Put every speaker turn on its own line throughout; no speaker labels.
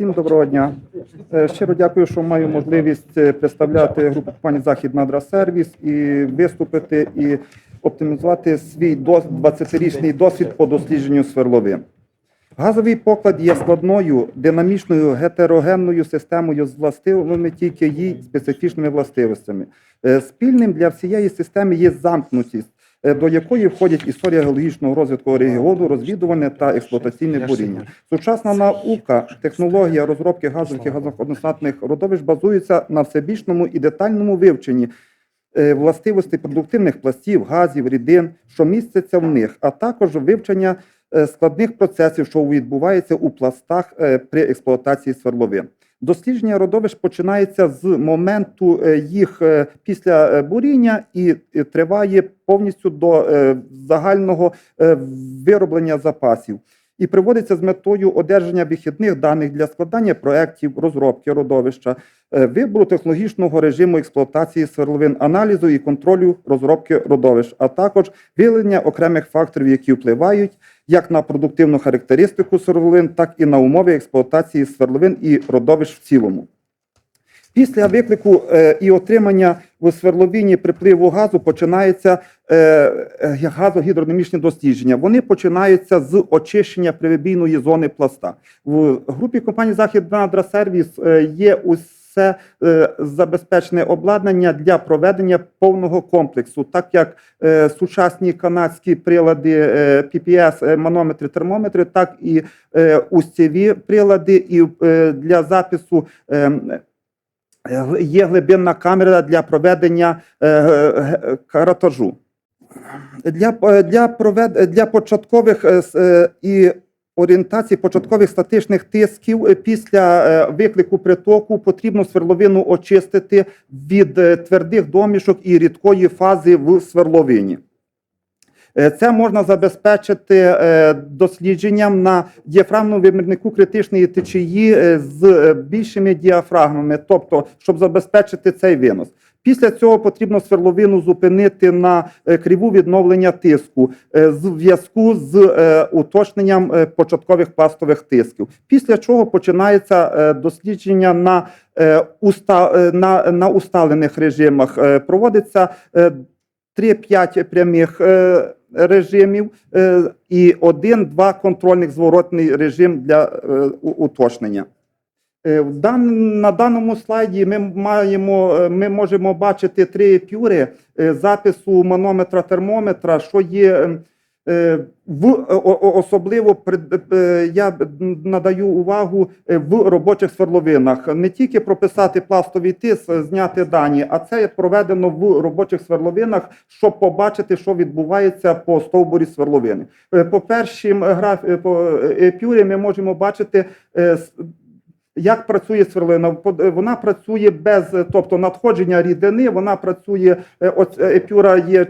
Всім доброго дня. Е, Щиро дякую, що маю можливість е, представляти групу компанії Західна Адрасервіс і виступити і оптимізувати свій 20-річний досвід по дослідженню свердловин. Газовий поклад є складною, динамічною гетерогенною системою з властивими тільки її специфічними властивостями. Е, Спільним для всієї системи є замкнутість, до якої входять історія геологічного розвитку регіону, розвідуване та експлуатаційне буріння. Сучасна наука, технологія розробки газових і газоконденсатних родовищ базується на всебічному і детальному вивченні е, властивостей продуктивних пластів, газів, рідин, що містяться в них, а також вивчення е, складних процесів, що відбуваються у пластах е, при експлуатації свердловин. Дослідження родовищ починається з моменту е, їх е, після е, буріння і триває повністю до загального вироблення запасів. І приводиться з метою одержання вихідних даних для складання проєктів, розробки родовища, вибору технологічного режиму експлуатації свердловин, аналізу і контролю розробки родовищ, а також виявлення окремих факторів, які впливають як на продуктивну характеристику свердловин, так і на умови експлуатації свердловин і родовищ в цілому. Після виклику е, і отримання в свердловині припливу газу починається е, е, газогідродинамічні дослідження. Вони починаються з очищення привибійної зони пласта. В групі компанії Західна Адрасервіс е, є усе е, забезпечене обладнання для проведення повного комплексу, так як е, сучасні канадські прилади е, PPS, е, манометри, термометри, так і е, устєві прилади, і е, для запису. е, Є глибинна камера для проведення е, каратажу. Для, е, для, провед, для початкових і орієнтації початкових статичних тисків е, після е, виклику притоку потрібно свердловину очистити від е, твердих домішок і рідкої фази в свердловині. Е, Це можна забезпечити дослідженням на діафрагмному вимірнику критичної течії з більшими діафрагмами, тобто, щоб забезпечити цей винос. Після цього потрібно сверловину зупинити на е, криву відновлення тиску е, з зв'язку з е, уточненням початкових пластових тисків. Після чого починається дослідження на, на, на усталених режимах. Проводиться е, 3-5 прямих режимів і один-два контрольних зворотний режим для уточнення. Е, на даному слайді ми маємо, е, ми можемо бачити три пюри е, запису манометра термометра, що є е, е, в особливо я надаю увагу в робочих свердловинах. Не тільки прописати пластовий тиск, зняти дані, а це проведено в робочих свердловинах, щоб побачити, що відбувається по стовбурі свердловини. Е, По першим граф... е, по пюрі ми можемо бачити. Як працює сверлина? Е, Вона працює без, е, тобто надходження рідини, вона працює, е, от епюра є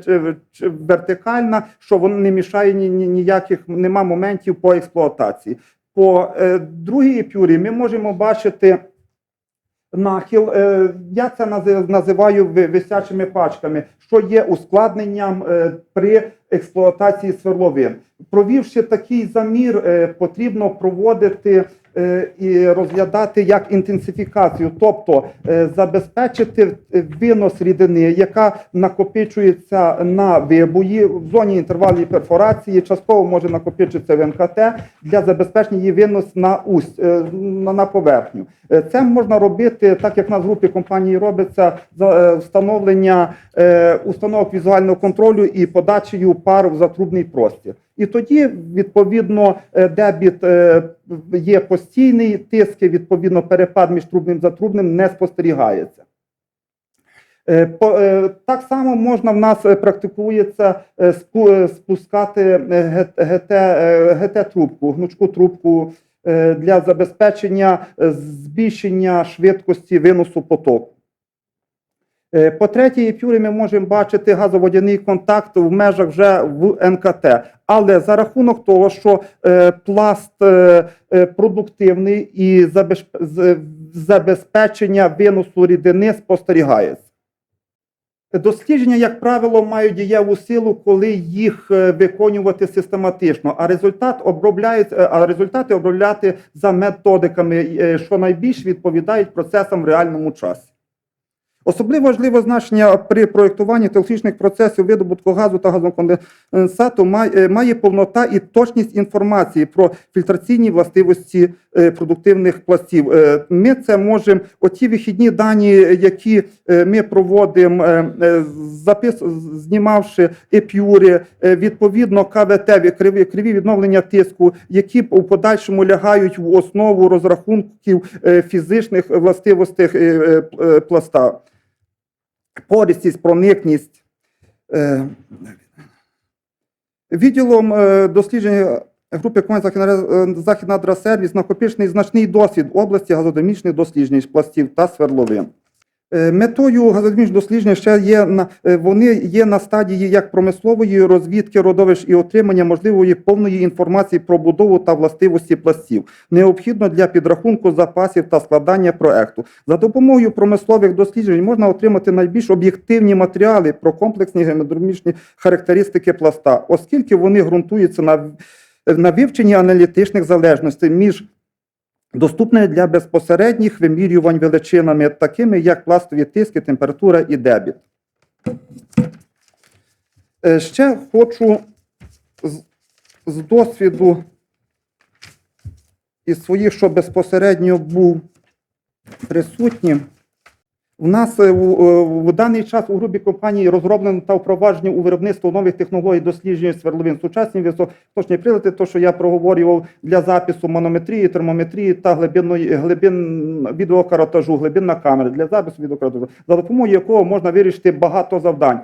вертикальна, що вона не мішає ні, ні- ніяких, нема моментів по експлуатації. По другій епюрі ми можемо бачити нахил. Я це нази- називаю висячими пачками, що є ускладненням при експлуатації свердловин. Провівши такий замір, е, потрібно проводити е, і розглядати як інтенсифікацію, тобто е, забезпечити винос рідини, яка накопичується на вибої в зоні інтервалів перфорації, частково може накопичитися в НКТ для забезпечення її винос на усть на, поверхню. Це можна робити, так як на групі компанії робиться за встановлення установок візуального контролю і подачею пар в затрубний простір. І тоді, відповідно, е, дебіт е, є постійний, тиски, відповідно, перепад між трубним і затрубним не спостерігається. Е, Так само можна в нас практикується спу- спускати ГТ, ГТ-трубку, гнучку трубку для забезпечення збільшення швидкості виносу потоку. Е, По третій епюрі ми можемо бачити газоводяний контакт в межах вже в НКТ. Але за рахунок того, що е, пласт е, продуктивний і забезп- забезпечення виносу рідини спостерігається. Дослідження, як правило, мають дієву силу, коли їх виконувати систематично, а результат обробляють, а результати обробляти за методиками, що найбільш відповідають процесам в реальному часі. Особливо важливе значення при проєктуванні технічних процесів видобутку газу та газоконденсату має, повнота і точність інформації про фільтраційні властивості продуктивних пластів. Е, Ми це можемо, оті вихідні дані, які е, ми проводимо, е, е, запис, знімавши епюри, е, відповідно КВТ, криві, відновлення тиску, які у подальшому лягають в основу розрахунків е, фізичних властивостей е, е, е, пласта пористість, проникність. Е, Відділом е, досліджень групи «Західна- е, Адрасервіс накопичений значний досвід області газодомічних досліджень пластів та свердловин. Е, Метою газодомічних досліджень ще є на е, вони є на стадії як промислової розвідки родовищ і отримання можливої повної інформації про будову та властивості пластів, необхідно для підрахунку запасів та складання проекту. За допомогою промислових досліджень можна отримати найбільш об'єктивні матеріали про комплексні гемодромічні характеристики пласта, оскільки вони ґрунтуються на, на вивченні аналітичних залежностей між доступними для безпосередніх вимірювань величинами, такими як пластові тиски, температура і дебіт. Е, Ще хочу з, досвіду із своїх, що безпосередньо був присутнім. У нас е, е, в даний час у групі компанії розроблено та впроваджено у виробництво нових технологій дослідження свердловин. Сучасні високоточні прилади, то що я проговорював для запису манометрії, термометрії та глибинної глибин відеокаратажу, глибинна камера для запису відеокаратажу, за допомогою якого можна вирішити багато завдань.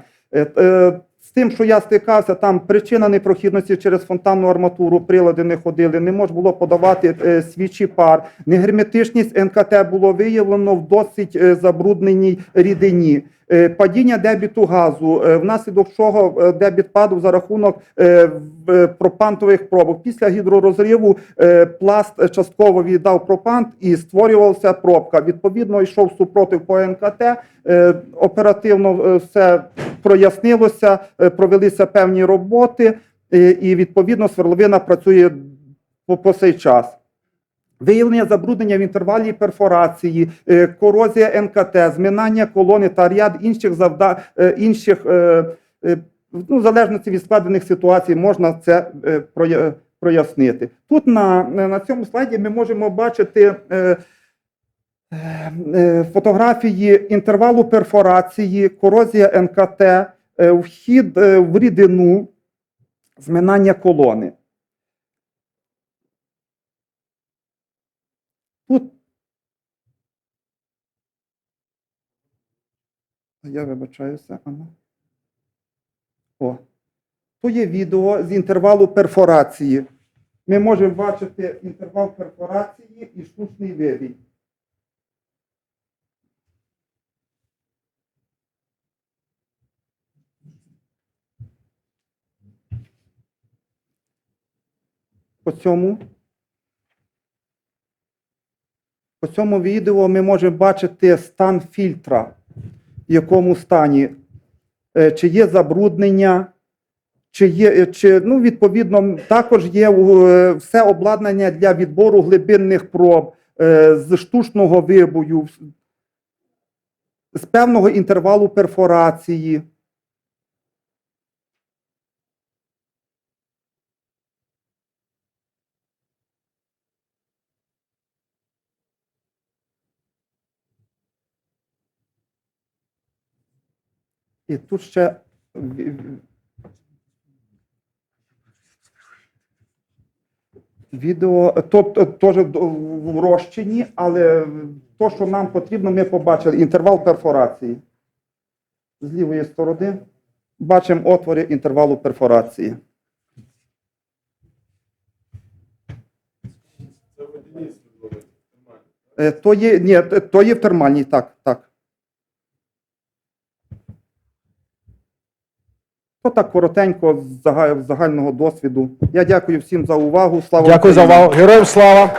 З тим, що я стикався, там причина непрохідності через фонтанну арматуру, прилади не ходили, не можна було подавати е, свічі пар. Негерметичність НКТ було виявлено в досить е, забрудненій рідині. Е, Падіння дебіту газу, е, внаслідок чого е, дебіт падав за рахунок е, е, пропантових пробок. Після гідророзриву е, пласт частково віддав пропант і створювалася пробка. Відповідно, йшов супротив по НКТ. е, Оперативно е, все прояснилося, е, провелися певні роботи, е, і відповідно сверловина працює по, цей час. Виявлення забруднення в інтервалі перфорації, е, корозія НКТ, зминання колони та ряд інших завда... інших, ну, в залежності від складених ситуацій, можна це прояснити. Тут на, на цьому слайді ми можемо бачити фотографії інтервалу перфорації, корозія НКТ, е, вхід е, в рідину, зминання колони. Тут я вибачаюся, Анна. О. То є відео з інтервалу перфорації. Ми можемо бачити інтервал перфорації і штучний вибій. По цьому по цьому відео ми можемо бачити стан фільтра, в якому стані, Е, чи є забруднення, чи є, е, чи, ну, відповідно, також є е, все обладнання для відбору глибинних проб з штучного вибою, з певного інтервалу перфорації. І тут ще в- в- відео, то, то теж в розчині, але то, що нам потрібно, ми побачили інтервал перфорації. З лівої сторони бачимо отвори інтервалу перфорації.
Це свердловини. нормально.
Е, То є, ні, то є в термальній, так, так. То так коротенько з зага- загального досвіду. Я дякую всім за увагу. Слава
Дякую за увагу. Героям слава!